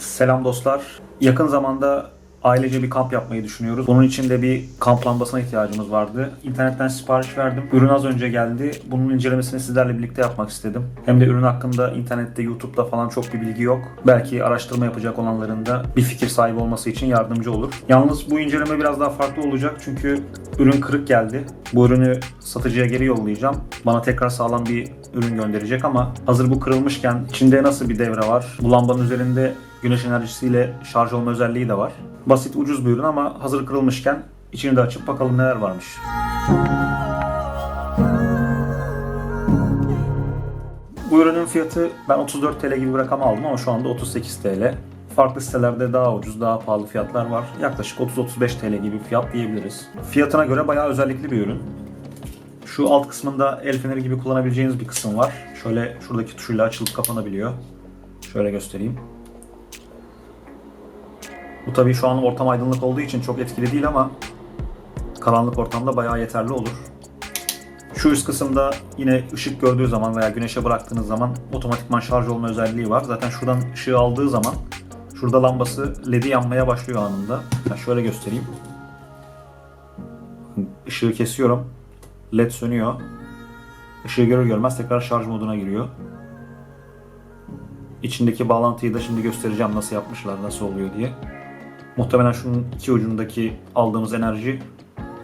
Selam dostlar. Yakın zamanda ailece bir kamp yapmayı düşünüyoruz. Bunun için de bir kamp lambasına ihtiyacımız vardı. İnternetten sipariş verdim. Ürün az önce geldi. Bunun incelemesini sizlerle birlikte yapmak istedim. Hem de ürün hakkında internette, YouTube'da falan çok bir bilgi yok. Belki araştırma yapacak olanların da bir fikir sahibi olması için yardımcı olur. Yalnız bu inceleme biraz daha farklı olacak çünkü ürün kırık geldi. Bu ürünü satıcıya geri yollayacağım. Bana tekrar sağlam bir ürün gönderecek ama hazır bu kırılmışken içinde nasıl bir devre var? Bu lambanın üzerinde güneş enerjisiyle şarj olma özelliği de var. Basit ucuz bir ürün ama hazır kırılmışken içini de açıp bakalım neler varmış. Bu ürünün fiyatı ben 34 TL gibi bir rakam aldım ama şu anda 38 TL. Farklı sitelerde daha ucuz, daha pahalı fiyatlar var. Yaklaşık 30-35 TL gibi fiyat diyebiliriz. Fiyatına göre bayağı özellikli bir ürün. Şu alt kısmında el feneri gibi kullanabileceğiniz bir kısım var. Şöyle şuradaki tuşuyla açılıp kapanabiliyor. Şöyle göstereyim. Bu tabii şu an ortam aydınlık olduğu için çok etkili değil ama karanlık ortamda bayağı yeterli olur. Şu üst kısımda yine ışık gördüğü zaman veya güneşe bıraktığınız zaman otomatikman şarj olma özelliği var. Zaten şuradan ışığı aldığı zaman şurada lambası ledi yanmaya başlıyor anında. Ben şöyle göstereyim. Işığı kesiyorum. led sönüyor. Işığı görür görmez tekrar şarj moduna giriyor. İçindeki bağlantıyı da şimdi göstereceğim nasıl yapmışlar, nasıl oluyor diye. Muhtemelen şunun iki ucundaki aldığımız enerji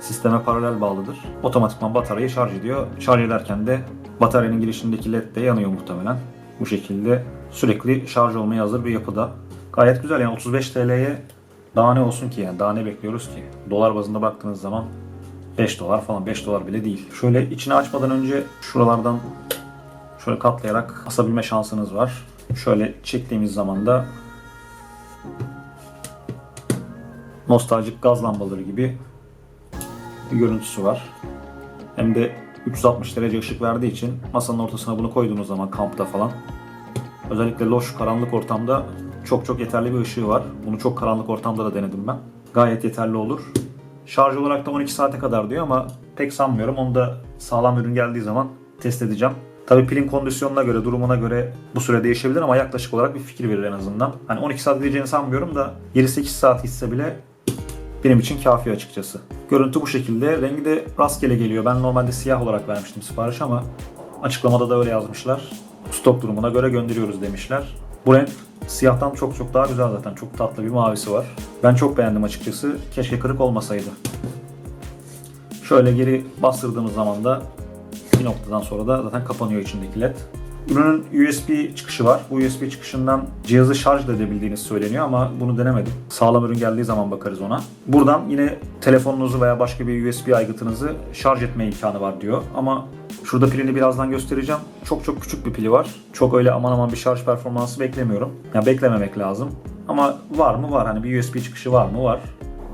sisteme paralel bağlıdır. Otomatikman bataryayı şarj ediyor. Şarj ederken de bataryanın girişindeki led de yanıyor muhtemelen. Bu şekilde sürekli şarj olmaya hazır bir yapıda. Gayet güzel yani 35 TL'ye daha ne olsun ki yani daha ne bekliyoruz ki? Dolar bazında baktığınız zaman 5 dolar falan 5 dolar bile değil. Şöyle içini açmadan önce şuralardan şöyle katlayarak asabilme şansınız var. Şöyle çektiğimiz zaman da nostaljik gaz lambaları gibi bir görüntüsü var. Hem de 360 derece ışık verdiği için masanın ortasına bunu koyduğunuz zaman kampta falan özellikle loş karanlık ortamda çok çok yeterli bir ışığı var. Bunu çok karanlık ortamda da denedim ben. Gayet yeterli olur. Şarj olarak da 12 saate kadar diyor ama pek sanmıyorum. Onu da sağlam ürün geldiği zaman test edeceğim. Tabii pilin kondisyonuna göre, durumuna göre bu süre değişebilir ama yaklaşık olarak bir fikir verir en azından. Hani 12 saat diyeceğini sanmıyorum da 7-8 saat hisse bile benim için kafi açıkçası. Görüntü bu şekilde. Rengi de rastgele geliyor. Ben normalde siyah olarak vermiştim sipariş ama açıklamada da öyle yazmışlar. Stok durumuna göre gönderiyoruz demişler. Bu renk siyahtan çok çok daha güzel zaten. Çok tatlı bir mavisi var. Ben çok beğendim açıkçası. Keşke kırık olmasaydı. Şöyle geri bastırdığımız zaman da bir noktadan sonra da zaten kapanıyor içindeki led. Ürünün USB çıkışı var. Bu USB çıkışından cihazı şarj da edebildiğiniz söyleniyor ama bunu denemedim. Sağlam ürün geldiği zaman bakarız ona. Buradan yine telefonunuzu veya başka bir USB aygıtınızı şarj etme imkanı var diyor. Ama şurada pilini birazdan göstereceğim. Çok çok küçük bir pili var. Çok öyle aman aman bir şarj performansı beklemiyorum. Ya beklememek lazım. Ama var mı var. Hani bir USB çıkışı var mı var.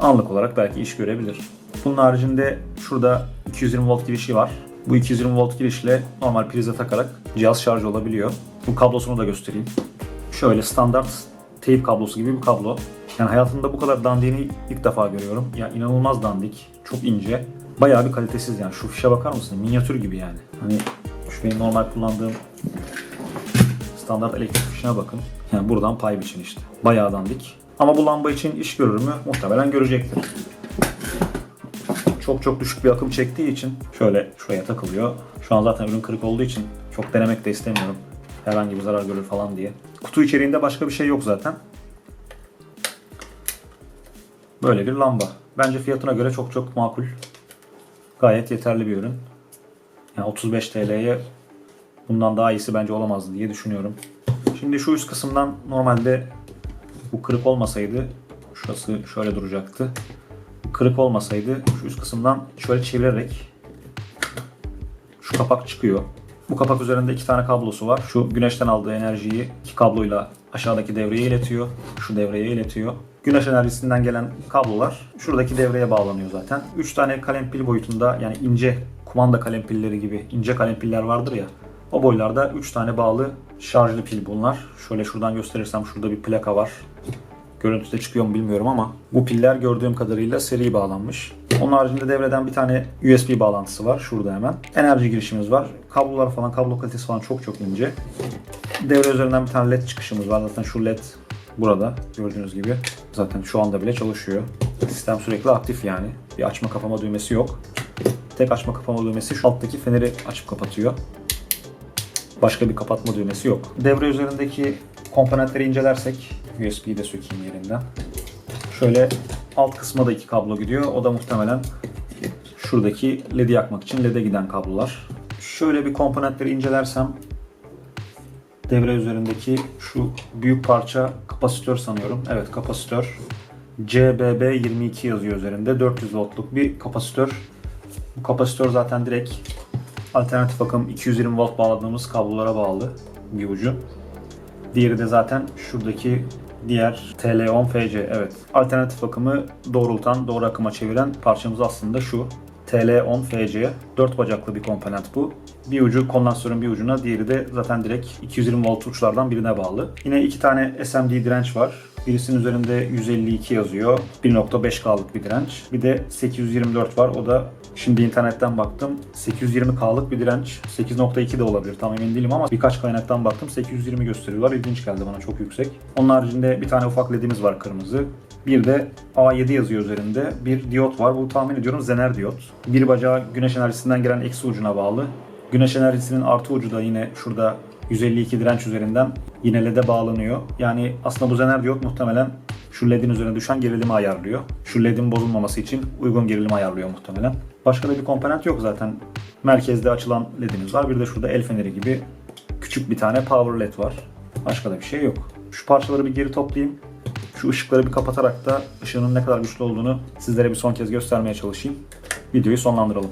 Anlık olarak belki iş görebilir. Bunun haricinde şurada 220 volt girişi var. Bu 220 volt girişle normal prize takarak cihaz şarj olabiliyor. Bu kablosunu da göstereyim. Şöyle standart teyp kablosu gibi bir kablo. Yani hayatımda bu kadar dandiğini ilk defa görüyorum. Ya inanılmaz dandik, çok ince. Bayağı bir kalitesiz yani. Şu fişe bakar mısın? Minyatür gibi yani. Hani şu benim normal kullandığım standart elektrik fişine bakın. Yani buradan pay biçin işte. Bayağı dandik. Ama bu lamba için iş görür mü? Muhtemelen görecektir çok çok düşük bir akım çektiği için şöyle şuraya takılıyor. Şu an zaten ürün kırık olduğu için çok denemek de istemiyorum. Herhangi bir zarar görür falan diye. Kutu içeriğinde başka bir şey yok zaten. Böyle bir lamba. Bence fiyatına göre çok çok makul. Gayet yeterli bir ürün. Yani 35 TL'ye bundan daha iyisi bence olamazdı diye düşünüyorum. Şimdi şu üst kısımdan normalde bu kırık olmasaydı şurası şöyle duracaktı kırık olmasaydı şu üst kısımdan şöyle çevirerek şu kapak çıkıyor. Bu kapak üzerinde iki tane kablosu var. Şu güneşten aldığı enerjiyi iki kabloyla aşağıdaki devreye iletiyor. Şu devreye iletiyor. Güneş enerjisinden gelen kablolar şuradaki devreye bağlanıyor zaten. 3 tane kalem pil boyutunda yani ince kumanda kalem pilleri gibi ince kalem piller vardır ya. O boylarda 3 tane bağlı şarjlı pil bunlar. Şöyle şuradan gösterirsem şurada bir plaka var. Görüntüde çıkıyor mu bilmiyorum ama bu piller gördüğüm kadarıyla seri bağlanmış. Onun haricinde devreden bir tane USB bağlantısı var şurada hemen. Enerji girişimiz var. Kablolar falan, kablo kalitesi falan çok çok ince. Devre üzerinden bir tane led çıkışımız var. Zaten şu led burada gördüğünüz gibi zaten şu anda bile çalışıyor. Sistem sürekli aktif yani. Bir açma kapama düğmesi yok. Tek açma kapama düğmesi şu alttaki feneri açıp kapatıyor. Başka bir kapatma düğmesi yok. Devre üzerindeki komponentleri incelersek USB'yi de sökeyim yerinden. Şöyle alt kısma da iki kablo gidiyor. O da muhtemelen şuradaki LED'i yakmak için LED'e giden kablolar. Şöyle bir komponentleri incelersem devre üzerindeki şu büyük parça kapasitör sanıyorum. Evet kapasitör. CBB22 yazıyor üzerinde. 400 voltluk bir kapasitör. Bu kapasitör zaten direkt alternatif akım 220 volt bağladığımız kablolara bağlı bir ucu. Diğeri de zaten şuradaki diğer TL10 FC. Evet. Alternatif akımı doğrultan, doğru akıma çeviren parçamız aslında şu. TL10 FC. 4 bacaklı bir komponent bu. Bir ucu kondansatörün bir ucuna, diğeri de zaten direkt 220 volt uçlardan birine bağlı. Yine iki tane SMD direnç var. Birisinin üzerinde 152 yazıyor. 1.5K'lık bir direnç. Bir de 824 var. O da şimdi internetten baktım. 820K'lık bir direnç. 8.2 de olabilir. Tam emin değilim ama birkaç kaynaktan baktım. 820 gösteriyorlar. İlginç geldi bana çok yüksek. Onun haricinde bir tane ufak ledimiz var kırmızı. Bir de A7 yazıyor üzerinde. Bir diyot var. Bu tahmin ediyorum zener diyot. Bir bacağı güneş enerjisinden gelen eksi ucuna bağlı. Güneş enerjisinin artı ucu da yine şurada 152 direnç üzerinden yine LED'e bağlanıyor. Yani aslında bu zener diyot muhtemelen şu LED'in üzerine düşen gerilimi ayarlıyor. Şu LED'in bozulmaması için uygun gerilimi ayarlıyor muhtemelen. Başka da bir komponent yok zaten. Merkezde açılan LED'imiz var. Bir de şurada el feneri gibi küçük bir tane power LED var. Başka da bir şey yok. Şu parçaları bir geri toplayayım. Şu ışıkları bir kapatarak da ışığının ne kadar güçlü olduğunu sizlere bir son kez göstermeye çalışayım. Videoyu sonlandıralım.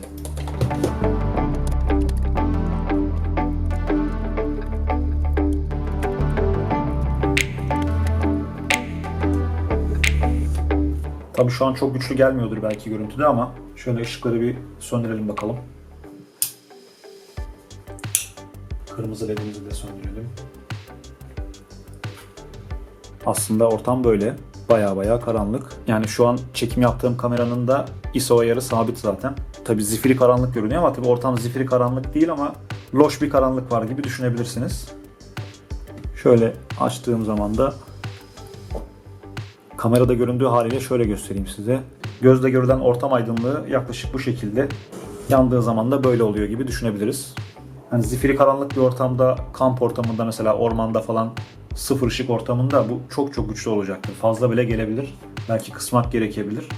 Tabii şu an çok güçlü gelmiyordur belki görüntüde ama şöyle ışıkları bir söndürelim bakalım. Kırmızı ledimizi de söndürelim. Aslında ortam böyle. Baya baya karanlık. Yani şu an çekim yaptığım kameranın da ISO ayarı sabit zaten. Tabi zifiri karanlık görünüyor ama tabi ortam zifiri karanlık değil ama loş bir karanlık var gibi düşünebilirsiniz. Şöyle açtığım zaman da kamerada göründüğü haliyle şöyle göstereyim size. Gözle görülen ortam aydınlığı yaklaşık bu şekilde. Yandığı zaman da böyle oluyor gibi düşünebiliriz. Hani zifiri karanlık bir ortamda, kamp ortamında mesela ormanda falan sıfır ışık ortamında bu çok çok güçlü olacaktır. Fazla bile gelebilir. Belki kısmak gerekebilir.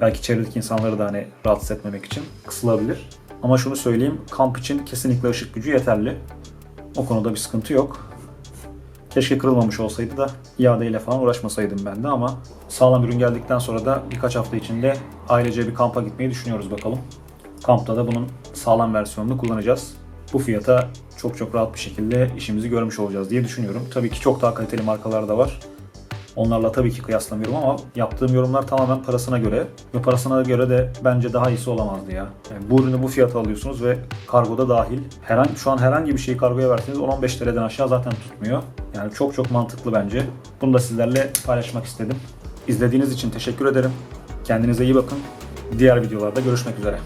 Belki çevredeki insanları da hani rahatsız etmemek için kısılabilir. Ama şunu söyleyeyim, kamp için kesinlikle ışık gücü yeterli. O konuda bir sıkıntı yok. Keşke kırılmamış olsaydı da iadeyle falan uğraşmasaydım ben de ama sağlam ürün geldikten sonra da birkaç hafta içinde ailece bir kampa gitmeyi düşünüyoruz bakalım. Kampta da bunun sağlam versiyonunu kullanacağız. Bu fiyata çok çok rahat bir şekilde işimizi görmüş olacağız diye düşünüyorum. Tabii ki çok daha kaliteli markalar da var. Onlarla tabii ki kıyaslamıyorum ama yaptığım yorumlar tamamen parasına göre ve parasına göre de bence daha iyisi olamazdı ya. Yani bu ürünü bu fiyata alıyorsunuz ve kargoda dahil. Herhangi şu an herhangi bir şeyi kargoya verseniz 10-15 TL'den aşağı zaten tutmuyor. Yani çok çok mantıklı bence. Bunu da sizlerle paylaşmak istedim. İzlediğiniz için teşekkür ederim. Kendinize iyi bakın. Diğer videolarda görüşmek üzere.